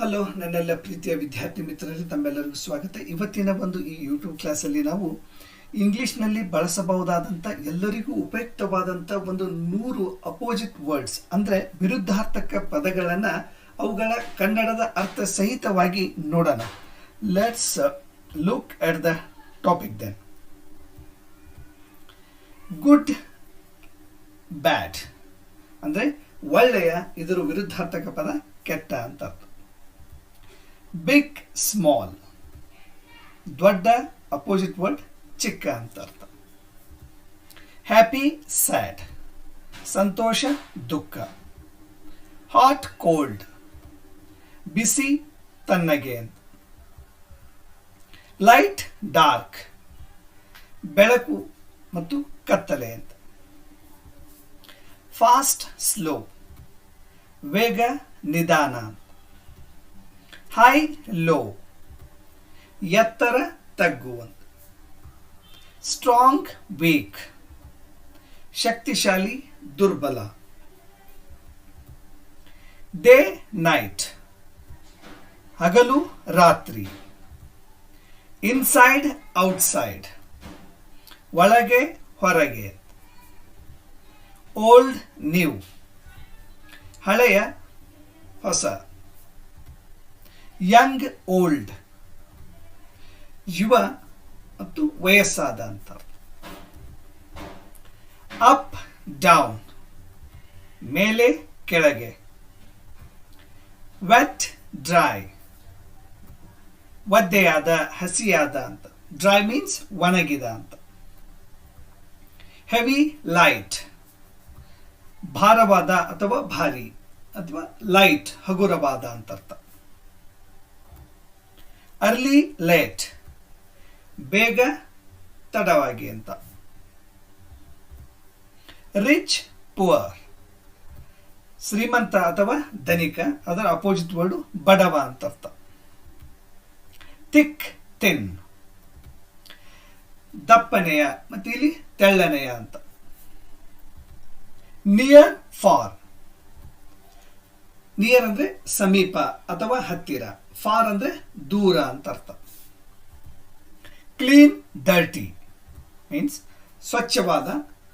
Hello, ನನ್ನೆಲ್ಲ ಪ್ರೀತಿಯ ವಿದ್ಯಾರ್ಥಿ ಮಿತ್ರರಿಗೆ ತಮ್ಮೆಲ್ಲರಿಗೂ ಸ್ವಾಗತ. ಇವತ್ತಿನ ಒಂದು ಈ ಯೂಟ್ಯೂಬ್ ಕ್ಲಾಸಲ್ಲಿ ನಾವು ಇಂಗ್ಲೀಷ್ನಲ್ಲಿ ಬಳಸಬಹುದಾದಂಥ ಎಲ್ಲರಿಗೂ ಉಪಯುಕ್ತವಾದಂಥ ಒಂದು ನೂರು ಅಪೋಸಿಟ್ ವರ್ಡ್ಸ್ ಅಂದರೆ ವಿರುದ್ಧಾರ್ಥಕ ಪದಗಳನ್ನು ಅವುಗಳ ಕನ್ನಡದ ಅರ್ಥ ಸಹಿತವಾಗಿ ನೋಡೋಣ let's look at the topic then good bad ಅಂದರೆ ಒಳ್ಳೆಯ, ಇದರ ವಿರುದ್ಧಾರ್ಥಕ ಪದ ಕೆಟ್ಟ ಅಂತ ಅರ್ಥ. Big, small. ದೊಡ್ಡ, ಅಪೋಸಿಟ್ ವರ್ಡ್, ಚಿಕ್ಕ ಅಂತ ಅರ್ಥ. Happy, sad. ಸಂತೋಷ, ದುಃಖ. Hot, cold. ಬಿಸಿ ತನ್ನಗೆ ಅಂತ ಲೈಟ್, ಡಾರ್ಕ್. ಬೆಳಕು ಮತ್ತು ಕತ್ತಲೆ ಅಂತ. Fast, slow. ವೇಗ, ನಿಧಾನ. ಹೈ ಲೋ ಎತ್ತರ, ತಗ್ಗುವಂತ. ಸ್ಟ್ರಾಂಗ್ ವೀಕ್ ಶಕ್ತಿಶಾಲಿ, ದುರ್ಬಲ. ಡೇ ನೈಟ್ ಹಗಲು, ರಾತ್ರಿ. ಇನ್ಸೈಡ್ ಔಟ್ಸೈಡ್ ಒಳಗೆ, ಹೊರಗೆ. ಓಲ್ಡ್ ನ್ಯೂ ಹಳೆಯ, ಹೊಸ. ಯಂಗ್ ಓಲ್ಡ್ ಯುವ ಮತ್ತು ವಯಸ್ಸಾದ ಅಂತ. ಅಪ್ ಡೌನ್ ಮೇಲೆ, ಕೆಳಗೆ. ವೆಟ್ ಡ್ರೈ ಒದ್ದೆಯಾದ, ಹಸಿಯಾದ ಅಂತ. ಡ್ರೈ ಮೀನ್ಸ್ ಒಣಗಿದ ಅಂತ. ಹೆವಿ ಲೈಟ್ ಭಾರವಾದ ಅಥವಾ ಭಾರಿ ಅಥವಾ ಲೈಟ್ ಹಗುರವಾದ ಅಂತ ಅರ್ಥ. ಅರ್ಲಿ ಲೇಟ್, ಬೇಗ ತಡವಾಗಿ ಅಂತ. ರಿಚ್, ಪುವರ್, ಶ್ರೀಮಂತ ಅಥವಾ ಧನಿಕ, ಅದರ ಅಪೋಸಿಟ್ ವರ್ಡು ಬಡವ ಅಂತ ಅರ್ಥ ಥಿಕ್ ತಿನ್, ದಪ್ಪನೆಯ, ಮತ್ತು ಇಲ್ಲಿ ತೆಳ್ಳನೆಯ ಅಂತ. Near, for. ನಿಯರ್ ಅಂದ್ರೆ ಸಮೀಪ ಅಥವಾ ಹತ್ತಿರ, ಫಾರ್ ಅಂದ್ರೆ ದೂರ ಅಂತ ಅರ್ಥ. ಕ್ಲೀನ್, ಡರ್ಟಿ ಮೀನ್ಸ್ ಸ್ವಚ್ಛವಾದ,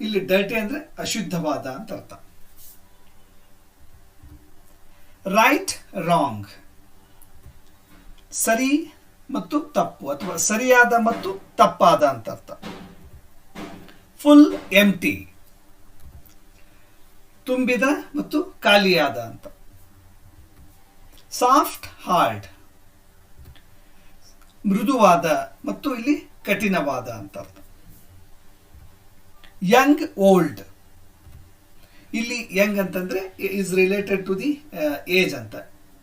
ಇಲ್ಲಿ ಡರ್ಟಿ ಅಂದ್ರೆ ಅಶುದ್ಧವಾದ ಅಂತ ಅರ್ಥ. ರೈಟ್, ರಾಂಗ್ ಸರಿ ಮತ್ತು ತಪ್ಪು ಅಥವಾ ಸರಿಯಾದ ಮತ್ತು ತಪ್ಪಾದ ಅಂತ ಅರ್ಥ. ಫುಲ್ ಎಂಟಿ ತುಂಬಿದ ಮತ್ತು ಖಾಲಿಯಾದ ಅಂತ. Soft hard. ಮೃದುವಾದ ಮತ್ತು ಇಲ್ಲಿ ಕಠಿಣವಾದ ಅಂತ ಅರ್ಥ. Young old. ಇಲ್ಲಿ ಯಂಗ್ ಅಂತಂದ್ರೆ is related to the age ಅಂತ.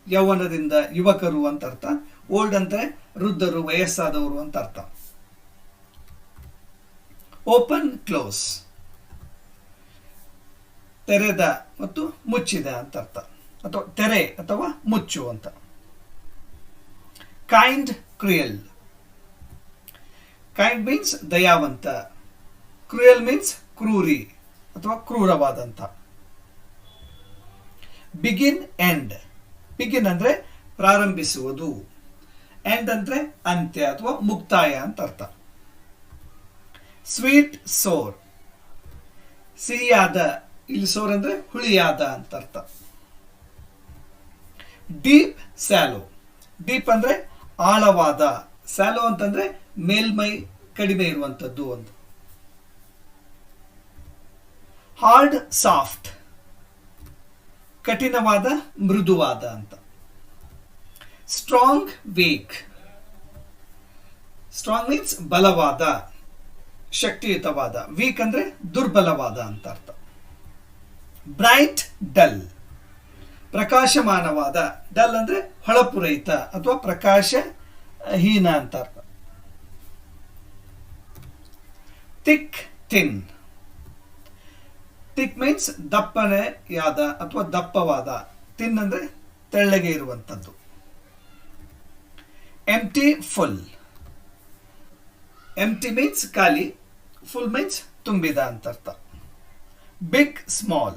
ಯೌವನದಿಂದ ಯುವಕರು ಅಂತ ಅರ್ಥ. ಓಲ್ಡ್ ಅಂದ್ರೆ ವೃದ್ಧರು, ವಯಸ್ಸಾದವರು ಅಂತ ಅರ್ಥ. Open, close. ತೆರೆದ ಮತ್ತು ಮುಚ್ಚಿದ ಅಂತ ಅರ್ಥ. ಅಥವಾ ತೆರೆ ಅಥವಾ ಮುಚ್ಚು ಅಂತ. ಕೈಂಡ್ ಕ್ರಿಯಲ್ ಕೈಂಡ್ ಮೀನ್ಸ್ ದಯಾವಂತ. ಕ್ರೂಯಲ್ ಮೀನ್ಸ್ ಕ್ರೂರಿ ಅಥವಾ ಕ್ರೂರವಾದಂಥ ಬಿಗಿನ್ ಎಂಡ್ ಬಿಗಿನ್ ಅಂದ್ರೆ ಪ್ರಾರಂಭಿಸುವುದು. ಎಂಡ್ ಅಂದ್ರೆ ಅಂತ್ಯ ಅಥವಾ ಮುಕ್ತಾಯ ಅಂತ ಅರ್ಥ. ಸ್ವೀಟ್ ಸೋರ್ ಸಿಹಿಯಾದ, ಇಲ್ಲಿ ಸೋರ್ ಅಂದ್ರೆ ಹುಳಿಯಾದ ಅಂತ ಅರ್ಥ. ಡೀಪ್ ಸ್ಯಾಲೋ. ಡೀಪ್ ಅಂದ್ರೆ ಆಳವಾದ. ಸ್ಯಾಲೋ ಅಂತಂದ್ರೆ ಮೇಲ್ಮೈ ಕಡಿಮೆ ಇರುವಂಥದ್ದು ಒಂದು ಹಾರ್ಡ್, ಸಾಫ್ಟ್. ಕಠಿಣವಾದ, ಮೃದುವಾದ ಅಂತ. Strong, weak. ಸ್ಟ್ರಾಂಗ್ ಮೀನ್ಸ್ ಬಲವಾದ, ಶಕ್ತಿಯುತವಾದ. ವೀಕ್ ಅಂದ್ರೆ ದುರ್ಬಲವಾದ ಅಂತ ಅರ್ಥ. Bright, dull. ಪ್ರಕಾಶಮಾನವಾದ, ಡಲ್ ಅಂದ್ರೆ ಹೊಳಪುರಹಿತ ಅಥವಾ ಪ್ರಕಾಶ ಹೀನ ಅಂತ ಅರ್ಥ. ಥಿಕ್ ಥಿನ್ ಥಿಕ್ ಮೀನ್ಸ್ ದಪ್ಪನೆಯಾದ ಅಥವಾ ದಪ್ಪವಾದ. ತಿನ್ ಅಂದರೆ ತೆಳ್ಳಗೆ ಇರುವಂಥದ್ದು ಎಂಟಿ ಫುಲ್ ಎಂಟಿ ಮೀನ್ಸ್ ಖಾಲಿ ಫುಲ್ ಮೀನ್ಸ್ ತುಂಬಿದ ಅಂತ ಅರ್ಥ. ಬಿಗ್ ಸ್ಮಾಲ್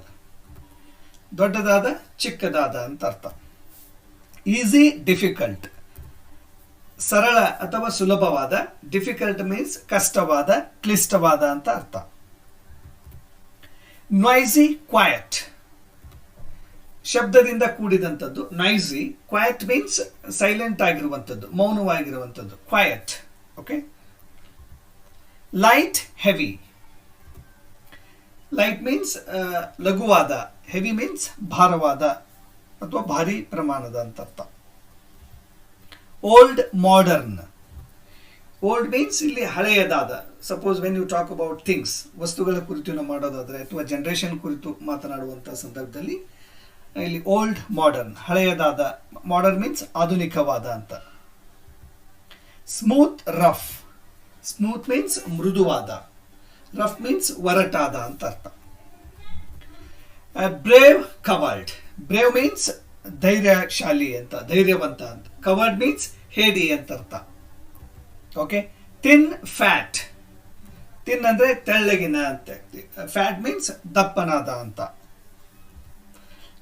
ದೊಡ್ಡದಾದ, ಚಿಕ್ಕದಾದ ಅಂತ ಅರ್ಥ. ಈಸಿ ಡಿಫಿಕಲ್ಟ್ ಸರಳ ಅಥವಾ ಸುಲಭವಾದ ಡಿಫಿಕಲ್ಟ್ ಮೀನ್ಸ್ ಕಷ್ಟವಾದ, ಕ್ಲಿಷ್ಟವಾದ ಅಂತ ಅರ್ಥ. ನಾಯ್ಸಿ ಕ್ವಾಯಟ್ ಶಬ್ದದಿಂದ ಕೂಡಿದಂಥದ್ದು ನಾಯ್ಸಿ ಕ್ವಾಯಟ್ ಮೀನ್ಸ್ ಸೈಲೆಂಟ್ ಆಗಿರುವಂಥದ್ದು, ಮೌನವಾಗಿರುವಂಥದ್ದು quiet okay light heavy light means ಲಘುವಾದ heavy means ಭಾರವಾದ ಅಥವಾ ಭಾರಿ ಪ್ರಮಾಣದ ಅಂತ ಅರ್ಥ ಓಲ್ಡ್ ಮಾಡರ್ನ್ ಓಲ್ಡ್ ಮೀನ್ಸ್ ಇಲ್ಲಿ ಹಳೆಯದಾದ. Suppose when you talk about things ವಸ್ತುಗಳ ಕುರಿತು ನಾವು ಮಾಡೋದಾದರೆ ಅಥವಾ ಜನರೇಷನ್ ಕುರಿತು ಮಾತನಾಡುವಂಥ ಸಂದರ್ಭದಲ್ಲಿ, ಇಲ್ಲಿ ಓಲ್ಡ್ ಮಾಡರ್ನ್ ಹಳೆಯದಾದ. ಮಾಡರ್ನ್ ಮೀನ್ಸ್ ಆಧುನಿಕವಾದ ಅಂತ. ಸ್ಮೂತ್ ರಫ್ ಸ್ಮೂತ್ ಮೀನ್ಸ್ ಮೃದುವಾದ. ರಫ್ ಮೀನ್ಸ್ ಒರಟಾದ ಅಂತ ಅರ್ಥ. ಬ್ರೇವ್ ಕವರ್ಡ್ ಬ್ರೇವ್ ಮೀನ್ಸ್ ಧೈರ್ಯಶಾಲಿ ಅಂತ, ಧೈರ್ಯವಂತ ಅಂತ. ಕವರ್ಡ್ ಮೀನ್ಸ್ ಹೇಡಿ ಅಂತ ಅರ್ಥ. ಓಕೆ ತಿನ್ ಫ್ಯಾಟ್ ತಿನ್ ಅಂದ್ರೆ ತೆಳ್ಳಗಿನ ಅಂತ ಫ್ಯಾಟ್ ಮೀನ್ಸ್ ದಪ್ಪನಾದ ಅಂತ.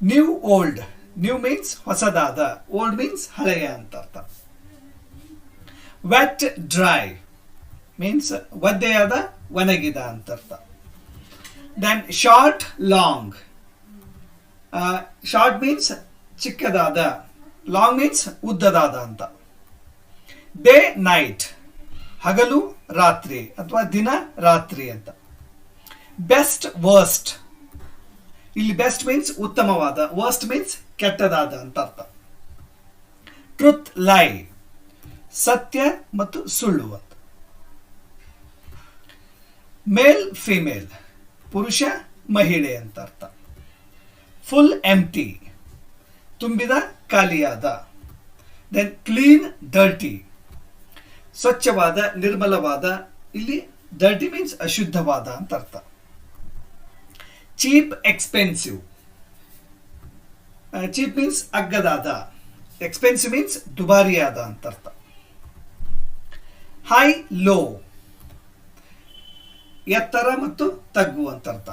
ನ್ಯೂ ಓಲ್ಡ್ ನ್ಯೂ ಮೀನ್ಸ್ ಹೊಸದಾದ. ಓಲ್ಡ್ ಮೀನ್ಸ್ ಹಳೆಯ ಅಂತ ಅರ್ಥ. ವೆಟ್ ಡ್ರೈ ಮೀನ್ಸ್ ಒದ್ದೆಯಾದ, ಒಣಗಿದ ಅಂತ ಅರ್ಥ. Then short long short means ಚಿಕ್ಕದಾದ ಲಾಂಗ್ ಮೀನ್ಸ್ ಉದ್ದದಾದ ಅಂತ. ಡೇ ನೈಟ್ ಹಗಲು, ರಾತ್ರಿ ಅಥವಾ ದಿನ, ರಾತ್ರಿ ಅಂತ. ಬೆಸ್ಟ್ ವರ್ಸ್ಟ್ ಇಲ್ಲಿ ಬೆಸ್ಟ್ ಮೀನ್ಸ್ ಉತ್ತಮವಾದ ವರ್ಸ್ಟ್ ಮೀನ್ಸ್ ಕೆಟ್ಟದಾದ ಅಂತ ಅರ್ಥ. ಟ್ರುತ್ ಲೈ ಸತ್ಯ ಮತ್ತು ಸುಳ್ಳು ಅಂತ. ಮೇಲ್ ಫಿಮೇಲ್ ಪುರುಷ, ಮಹಿಳೆ ಅಂತ ಅರ್ಥ. ಫುಲ್ ಎಂಟಿ ತುಂಬಿದ ಖಾಲಿಯಾದ. ದೆನ್ ಕ್ಲೀನ್ ಡರ್ಟಿ ಸ್ವಚ್ಛವಾದ, ನಿರ್ಮಲವಾದ. ಇಲ್ಲಿ ಡರ್ಟಿ ಮೀನ್ಸ್ ಅಶುದ್ಧವಾದ ಅಂತ ಅರ್ಥ. ಚೀಪ್ ಎಕ್ಸ್ಪೆನ್ಸಿವ್ ಚೀಪ್ ಮೀನ್ಸ್ ಅಗ್ಗದಾದ. ಎಕ್ಸ್ಪೆನ್ಸಿವ್ ಮೀನ್ಸ್ ದುಬಾರಿಯಾದ ಅಂತ ಅರ್ಥ. ಹೈ ಲೋ ಎತ್ತರ ಮತ್ತು ತಗ್ಗು ಅಂತ ಅರ್ಥ.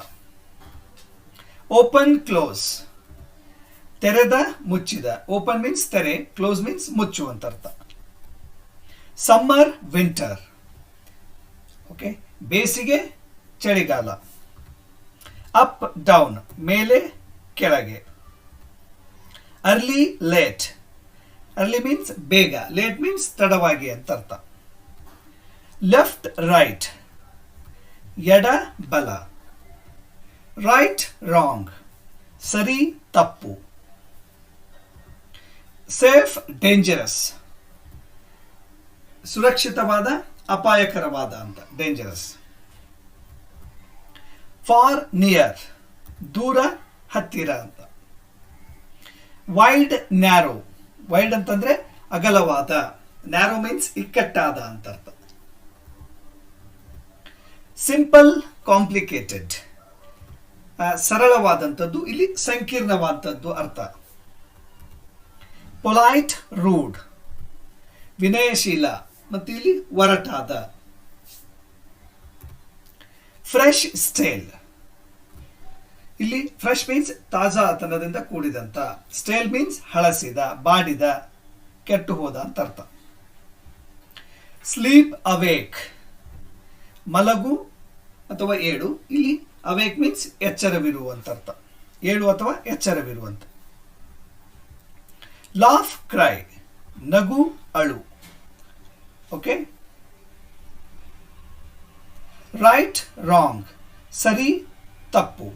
ಓಪನ್ ಕ್ಲೋಸ್ ತೆರೆದ, ಮುಚ್ಚಿದ. ಓಪನ್ ಮೀನ್ಸ್ ತೆರೆ ಕ್ಲೋಸ್ ಮೀನ್ಸ್ ಮುಚ್ಚು ಅಂತ ಅರ್ಥ. ಸಮ್ಮರ್ ವಿಂಟರ್ ಓಕೆ ಬೇಸಿಗೆ, ಚಳಿಗಾಲ. ಅಪ್ ಡೌನ್ ಮೇಲೆ, ಕೆಳಗೆ. ಅರ್ಲಿ ಲೇಟ್ ಅರ್ಲಿ ಮೀನ್ಸ್ ಬೇಗ. ಲೇಟ್ ಮೀನ್ಸ್ ತಡವಾಗಿ ಅಂತ ಅರ್ಥ. ಲೆಫ್ಟ್ ರೈಟ್ ಎಡ, ಬಲ. ರೈಟ್ ರಾಂಗ್ ಸರಿ ತಪ್ಪು ಸೇಫ್ ಡೇಂಜರಸ್ ಸುರಕ್ಷಿತವಾದ ಅಪಾಯಕರವಾದ ಅಂತ ಡೇಂಜರಸ್ ಫಾರ್ ನಿಯರ್ ದೂರ ಹತ್ತಿರ ಅಂತ ವೈಡ್ ನ್ಯಾರೋ ವೈಡ್ ಅಂತಂದ್ರೆ ಅಗಲವಾದ ನ್ಯಾರೋ ಮೀನ್ಸ್ ಇಕ್ಕಟ್ಟಾದ ಅಂತ ಅರ್ಥ ಸಿಂಪಲ್ ಕಾಂಪ್ಲಿಕೇಟೆಡ್ ಸರಳವಾದಂಥದ್ದು, ಇಲ್ಲಿ ಸಂಕೀರ್ಣವಾದದ್ದು ಅರ್ಥ. ಪೊಲೈಟ್ ರೂಡ್ ವಿನಯಶೀಲ ಮತ್ತು ಇಲ್ಲಿ ಒರಟಾದ. ಫ್ರೆಶ್ ಸ್ಟೇಲ್ ಇಲ್ಲಿ ಫ್ರೆಶ್ ಮೀನ್ಸ್ ತಾಜಾತನದಿಂದ ಕೂಡಿದಂತ ಸ್ಟೇಲ್ ಮೀನ್ಸ್ ಹಳಸಿದ, ಬಾಡಿದ, ಕೆಟ್ಟು ಹೋದ ಅಂತ ಅರ್ಥ. ಸ್ಲೀಪ್ ಅವೇಕ್ ಮಲಗು ಅಥವಾ ಏಳು, ಇಲ್ಲಿ ಅವೇಕ್ ಮೀನ್ಸ್ ಎಚ್ಚರವಿರುವಂತ ಅರ್ಥ ಏಳು ಅಥವಾ ಎಚ್ಚರವಿರುವಂತ. ಲಾಫ್ ಕ್ರೈ ನಗು, ಅಳು. ಓಕೆ ರೈಟ್ ರಾಂಗ್ ಸರಿ, ತಪ್ಪು.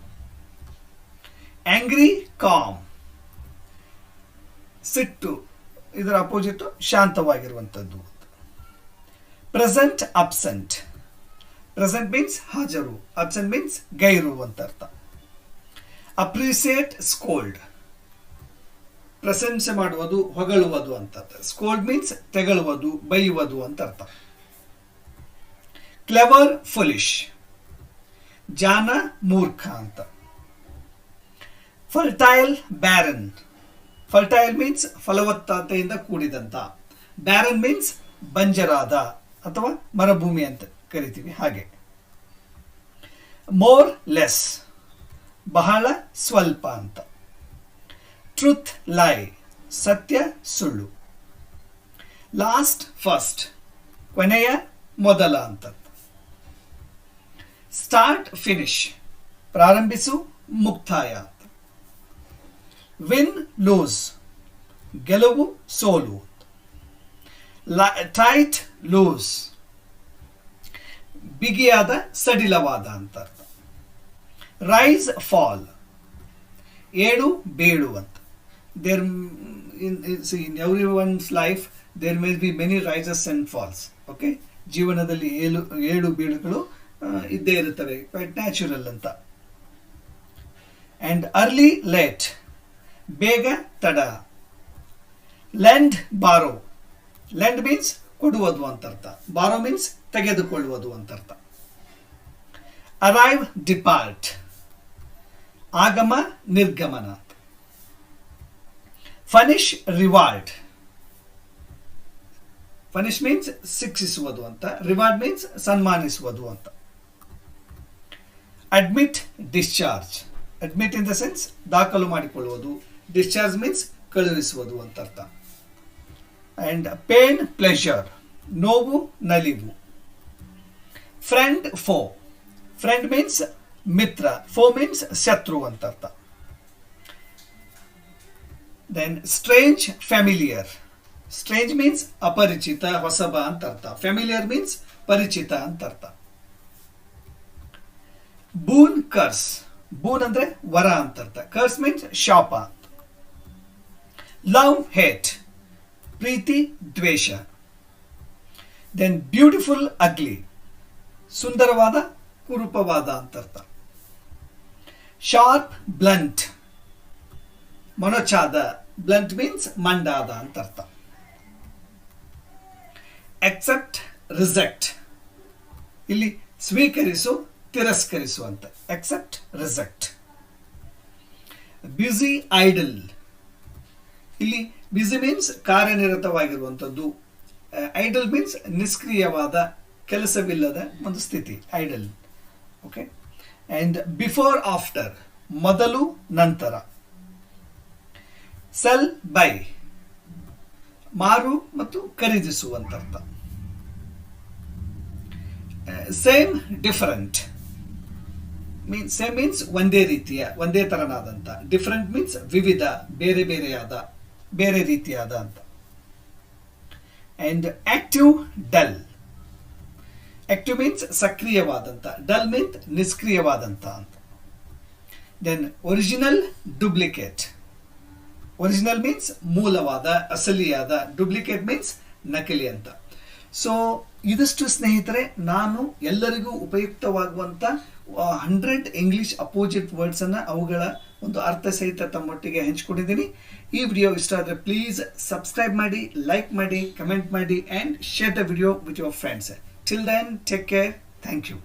ಆಂಗ್ರಿ ಕಾಮ್ ಸಿಟ್ಟು, ಇದರ ಅಪೋಸಿಟ್ ಶಾಂತವಾಗಿರುವಂಥದ್ದು ಪ್ರೆಸೆಂಟ್ ಅಬ್ಸೆಂಟ್ ಪ್ರೆಸೆಂಟ್ ಮೀನ್ಸ್ ಹಾಜರು ಅಬ್ಸೆಂಟ್ ಮೀನ್ಸ್ ಗೈರು ಅಂತ ಅರ್ಥ ಅಪ್ರಿಸಿಯೇಟ್ ಸ್ಕೋಲ್ಡ್ ಪ್ರಶಂಸೆ ಮಾಡುವುದು ಹೊಗಳುವುದು ಅಂತ ಸ್ಕೋಲ್ಡ್ ಮೀನ್ಸ್ ತೆಗಳುವುದು ಬೈಯುವುದು ಅಂತ ಅರ್ಥ ಕ್ಲೆವರ್ ಫುಲಿಶ್ ಜಾನ ಮೂರ್ಖ ಅಂತ ಫರ್ಟೈಲ್ ಬ್ಯಾರನ್ ಫರ್ಟೈಲ್ ಮೀನ್ಸ್ ಫಲವತ್ತತೆಯಿಂದ ಕೂಡಿದಂತ ಬ್ಯಾರನ್ ಮೀನ್ಸ್ ಬಂಜರಾದ ಅಥವಾ ಮರುಭೂಮಿ ಅಂತ ಕರಿತೀವಿ ಹಾಗೆ. ಮೋರ್ ಲೆಸ್ ಬಹಳ, ಸ್ವಲ್ಪ ಅಂತ. ಟ್ರೂತ್ ಲೈ ಸತ್ಯ, ಸುಳ್ಳು. ಲಾಸ್ಟ್ ಫಸ್ಟ್ ಕೊನೆಯ, ಮೊದಲ ಅಂತ ಸ್ಟಾರ್ಟ್ ಫಿನಿಶ್ ಪ್ರಾರಂಭಿಸು, ಮುಕ್ತಾಯ ಅಂತ. ವಿನ್ ಲೂಸ್ ಗೆಲುವು, ಸೋಲು ಟೈಟ್ ಲೂಸ್ ಬಿಗಿಯಾದ ಸಡಿಲವಾದ ಅಂತ. ಅರ್ಥ ರೈಸ್ ಫಾಲ್ ಏಳು ಬೇಳು ಅಂತ. There in in every one's life there may be many rises and falls okay ಜೀವನದಲ್ಲಿ ಏಳು ಏಳು ಬೀಳುಗಳು ಇದ್ದೇ ಇರುತ್ತವೆ ಕ್ವೈಟ್ ನ್ಯಾಚುರಲ್ ಅಂತ. ಅಂಡ್ ಅರ್ಲಿ ಲೇಟ್ ಬೇಗ, ತಡ. ಲ್ಯಾಂಡ್ ಬಾರೋ ಲ್ಯಾಂಡ್ ಮೀನ್ಸ್ ಕೊಡುವುದು ಅಂತ ಅರ್ಥ. ಬಾರೋ ಮೀನ್ಸ್ ತೆಗೆದುಕೊಳ್ಳುವುದು ಅಂತ ಅರ್ಥ ಅರೈವ್ ಡಿಪಾರ್ಟ್ ಆಗಮ, ನಿರ್ಗಮನ. ಫನಿಶ್ ರಿವಾರ್ಡ್ ಫನಿಶ್ ಮೀನ್ಸ್ ಶಿಕ್ಷಿಸುವುದು ಅಂತ. ರಿವಾರ್ಡ್ ಮೀನ್ಸ್ ಸನ್ಮಾನಿಸುವುದು ಅಂತ. Admit discharge admit in the sense ದಾಖಲು ಮಾಡಿಕೊಳ್ಳುವುದು. ಡಿಸ್ಚಾರ್ಜ್ ಮೀನ್ಸ್ ಕಳುಹಿಸುವುದು ಅಂತ ಅರ್ಥ ಆ್ಯಂಡ್ ಪೇನ್ ಪ್ಲೆಷರ್ ನೋವು, ನಲಿವು. Friend foe. ಫ್ರೆಂಡ್ ಮೀನ್ಸ್ ಮಿತ್ರ, ಫೋ ಮೀನ್ಸ್ ಶತ್ರು ಅಂತ ಅರ್ಥ then strange familiar strange means ಅಪರಿಚಿತ, ಹೊಸಬ ಅಂತ ಅರ್ಥ ಫ್ಯಾಮಿಲಿಯರ್ ಮೀನ್ಸ್ ಪರಿಚಿತ ಅಂತ ಅರ್ಥ ಬೂನ್ ಕರ್ಸ್ ಬೂನ್ ಅಂದ್ರೆ ವರ ಅಂತ ಅರ್ಥ ಕರ್ಸ್ ಮೀನ್ಸ್ ಶಾಪ ಲವ್ ಹೇಟ್ ಪ್ರೀತಿ, ದ್ವೇಷ. ದೆನ್ ಬ್ಯೂಟಿಫುಲ್ ಅಗ್ಲಿ ಸುಂದರವಾದ, ಕುರುಪವಾದ ಅಂತರ್ಥ ಶಾರ್ಪ್ ಬ್ಲಂಟ್ ಮೊನಚಾದ ಬ್ಲಂಟ್ ಮೀನ್ಸ್ ಮಂಡಾದ ಅಂತರ್ಥ ಎಕ್ಸೆಪ್ಟ್ ರಿಸೆಕ್ಟ್ ಇಲ್ಲಿ ಸ್ವೀಕರಿಸು, ತಿರಸ್ಕರಿಸು ಅಂತ. ಎಕ್ಸೆಪ್ಟ್ ರಿಸೆಕ್ಟ್ ಬ್ಯುಸಿ ಐಡಲ್ ಇಲ್ಲಿ ಬ್ಯುಸಿ ಮೀನ್ಸ್ ಕಾರ್ಯನಿರತವಾಗಿರುವಂಥದ್ದು. ಐಡಲ್ ಮೀನ್ಸ್ ನಿಷ್ಕ್ರಿಯವಾದ ಕೆಲಸವಿಲ್ಲದ ಒಂದು ಸ್ಥಿತಿ idle okay and before after ಮೊದಲು, ನಂತರ. ಸೆಲ್ ಬೈ ಮಾರು ಮತ್ತು ಖರೀದಿಸುವಂತರ್ಥ. Same different means same means ಒಂದೇ ರೀತಿಯ, ಒಂದೇ ತರನಾದಂಥ ಡಿಫರೆಂಟ್ ಮೀನ್ಸ್ ವಿವಿಧ, ಬೇರೆ ಬೇರೆಯಾದ, ಬೇರೆ ರೀತಿಯಾದ ಅಂತ. And active dull active means ಸಕ್ರಿಯವಾದಂತ dull means ಅಂತ. Then original duplicate original means ಮೂಲವಾದ, ಅಸಲಿಯಾದ ಡುಪ್ಲಿಕೇಟ್ ಮೀನ್ಸ್ ನಕಲಿ ಅಂತ. ಸೊ ಇದಿಷ್ಟು ಸ್ನೇಹಿತರೆ, ನಾನು ಎಲ್ಲರಿಗೂ ಉಪಯುಕ್ತವಾಗುವಂಥ ಹಂಡ್ರೆಡ್ ಇಂಗ್ಲಿಷ್ ಅಪೋಸಿಟ್ ವರ್ಡ್ಸನ್ನು ಅವುಗಳ ಒಂದು ಅರ್ಥ ಸಹಿತ ತಮ್ಮೊಟ್ಟಿಗೆ ಹಂಚ್ಕೊಂಡಿದ್ದೀನಿ. ಈ ವಿಡಿಯೋ ಇಷ್ಟ ಆದರೆ ಪ್ಲೀಸ್ ಸಬ್ಸ್ಕ್ರೈಬ್ ಮಾಡಿ ಲೈಕ್ ಮಾಡಿ ಕಮೆಂಟ್ ಮಾಡಿ and share the video with your friends till then take care thank you